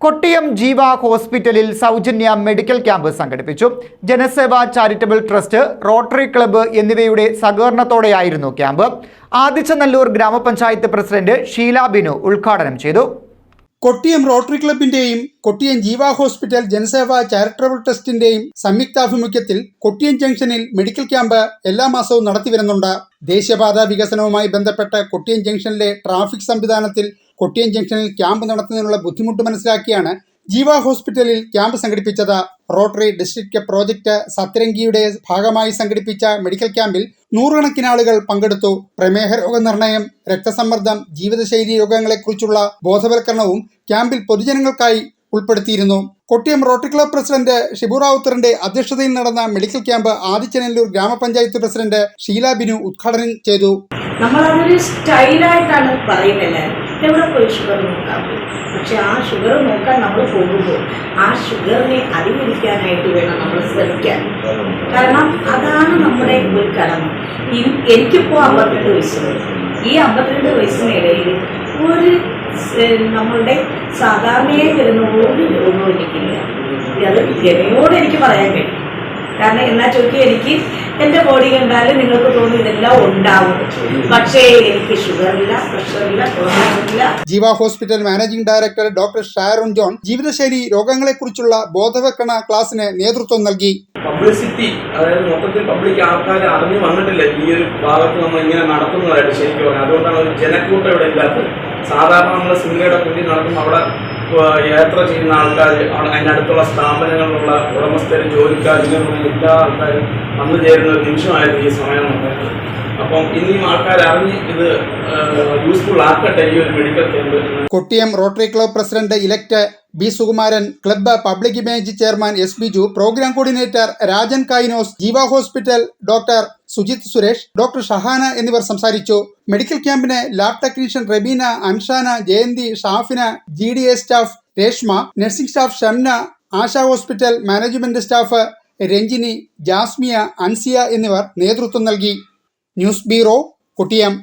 കൊട്ടിയം ജീവ ഹോസ്പിറ്റലിൽ സൗജന്യ മെഡിക്കൽ ക്യാമ്പ് സംഘടിപ്പിച്ചു. Janaseva charitable trust Rotary club എന്നിവയുടെ സഹകരണത്തോടെയായിരുന്നു ക്യാമ്പ്. ആദിച്ചനല്ലൂർ ഗ്രാമപഞ്ചായത്ത് പ്രസിഡന്റ് ഷീല ബിനു ഉദ്ഘാടനം ചെയ്തു. കൊട്ടിയം റോട്ടറി ക്ലബിന്റെയും കൊട്ടിയം ജീവ ഹോസ്പിറ്റൽ ജനസേവ ചാരിറ്റബിൾ ട്രസ്റ്റിന്റെയും സംയുക്താഭിമുഖ്യത്തിൽ കൊട്ടിയം ജംഗ്ഷനിൽ മെഡിക്കൽ ക്യാമ്പ് എല്ലാ മാസവും നടത്തിവരുന്നുണ്ട്. ദേശീയപാത വികസനവുമായി ബന്ധപ്പെട്ട് കൊട്ടിയം ജംഗ്ഷനിലെ ട്രാഫിക് സംവിധാനത്തിൽ കൊട്ടിയം ജംഗ്ഷനിൽ ക്യാമ്പ് നടത്തുന്നതിനുള്ള ബുദ്ധിമുട്ട് മനസ്സിലാക്കിയാണ് ജീവ ഹോസ്പിറ്റലിൽ ക്യാമ്പ് സംഘടിപ്പിച്ചത്. റോട്ടറി ഡിസ്ട്രിക്ട് പ്രോജക്ട് സത്രംഗിയുടെ ഭാഗമായി സംഘടിപ്പിച്ച മെഡിക്കൽ ക്യാമ്പിൽ നൂറുകണക്കിന് ആളുകൾ പങ്കെടുത്തു. പ്രമേഹ രോഗനിർണയം രക്തസമ്മർദ്ദം ജീവിതശൈലി രോഗങ്ങളെക്കുറിച്ചുള്ള ബോധവൽക്കരണവും ക്യാമ്പിൽ പൊതുജനങ്ങൾക്കായി ഉൾപ്പെടുത്തിയിരുന്നു. Kottiyam Rotary club president Shibu റാവുത്തറിന്റെ അധ്യക്ഷതയിൽ നടന്ന മെഡിക്കൽ ക്യാമ്പ് ആദിച്ചനല്ലൂർ ഗ്രാമപഞ്ചായത്ത് പ്രസിഡന്റ് ഷീല ബിനു ഉദ്ഘാടനം ചെയ്തു. നമ്മളതൊരു സ്റ്റൈലായിട്ടാണ് പറയുന്നത് എവിടെ പോയി ഷുഗർ നോക്കാം? പക്ഷെ ആ ഷുഗർ നോക്കാൻ നമ്മൾ പോകുമ്പോൾ ആ ഷുഗറിനെ അതികരിക്കാനായിട്ട് വേണം നമ്മൾ ശ്രമിക്കാൻ. കാരണം അതാണ് നമ്മുടെ ഒരു കടമ എനിക്കിപ്പോൾ അമ്പത്തിരണ്ട് വയസ്സുണ്ട് ഈ അമ്പത്തിരണ്ട് വയസ്സിനിടയിൽ ഒരു നമ്മളുടെ സാധാരണയായി വരുന്ന ഒരു രോഗവും എനിക്കില്ല. അത് ജനയോട് എനിക്ക് പറയാൻ കഴിയും. കാരണം എന്നാ ചോദിക്കും എനിക്ക് എന്റെ ബോഡി കണ്ടാൽ നിങ്ങൾക്ക് തോന്നി ഇതെല്ലാം ഉണ്ടാവും. പക്ഷേ എനിക്ക് ഷുഗറില്ല പ്രഷറില്ല കൊളസ്ട്രോളില്ല Jeeva hospital managing director doctor Sharon John ജീവിതശൈലി രോഗങ്ങളെക്കുറിച്ചുള്ള ബോധവൽക്കരണ ക്ലാസ്സിന് നേതൃത്വം നൽകി. പബ്ലിസിറ്റി അതായത് മൊത്തത്തിൽ പബ്ലിക് ആൾക്കാർ അറിഞ്ഞു വന്നിട്ടില്ല ഈ ഒരു ഭാഗത്ത് നമ്മൾ ഇങ്ങനെ നടത്തുന്നതായിട്ട് ശരിക്കും പറഞ്ഞാൽ. അതുകൊണ്ടാണ് ഒരു ജനക്കൂട്ടം ഇവിടെ ഇല്ലാത്തത്. സാധാരണ നമ്മൾ സിനിമയുടെ കുട്ടി നടക്കുമ്പോൾ അവിടെ യാത്ര ചെയ്യുന്ന ആൾക്കാർ അതിനടുത്തുള്ള സ്ഥാപനങ്ങളിലുള്ള ഉടമസ്ഥർ ജോലിക്കാർ ഇങ്ങനെയുള്ള എല്ലാ ആൾക്കാരും വന്നു ചേരുന്ന ഒരു നിമിഷമായിരുന്നു ഈ സമയം ഉണ്ടായിരുന്നത് അപ്പം ഇനിയും ആൾക്കാർ അറിഞ്ഞ് ഇത് യൂസ്ഫുൾ ആക്കട്ടെ ഈ ഒരു medical camp Kottiyam Rotary club president elect B Sukumaran club public image chairman S Biju programme coordinator Rajan Kainos Jeeva hospital doctor Sujith Suresh doctor Shahana എന്നിവർ സംസാരിച്ചു. മെഡിക്കൽ ക്യാമ്പിന് lab technician Rabeena Anshana Jayanthi Shafina G D A staff Reshma nursing staff Shamna Asha hospital management staff Ranjini Jasmiya Ansiya എന്നിവർ നേതൃത്വം നൽകി. News bureau Kottiyam.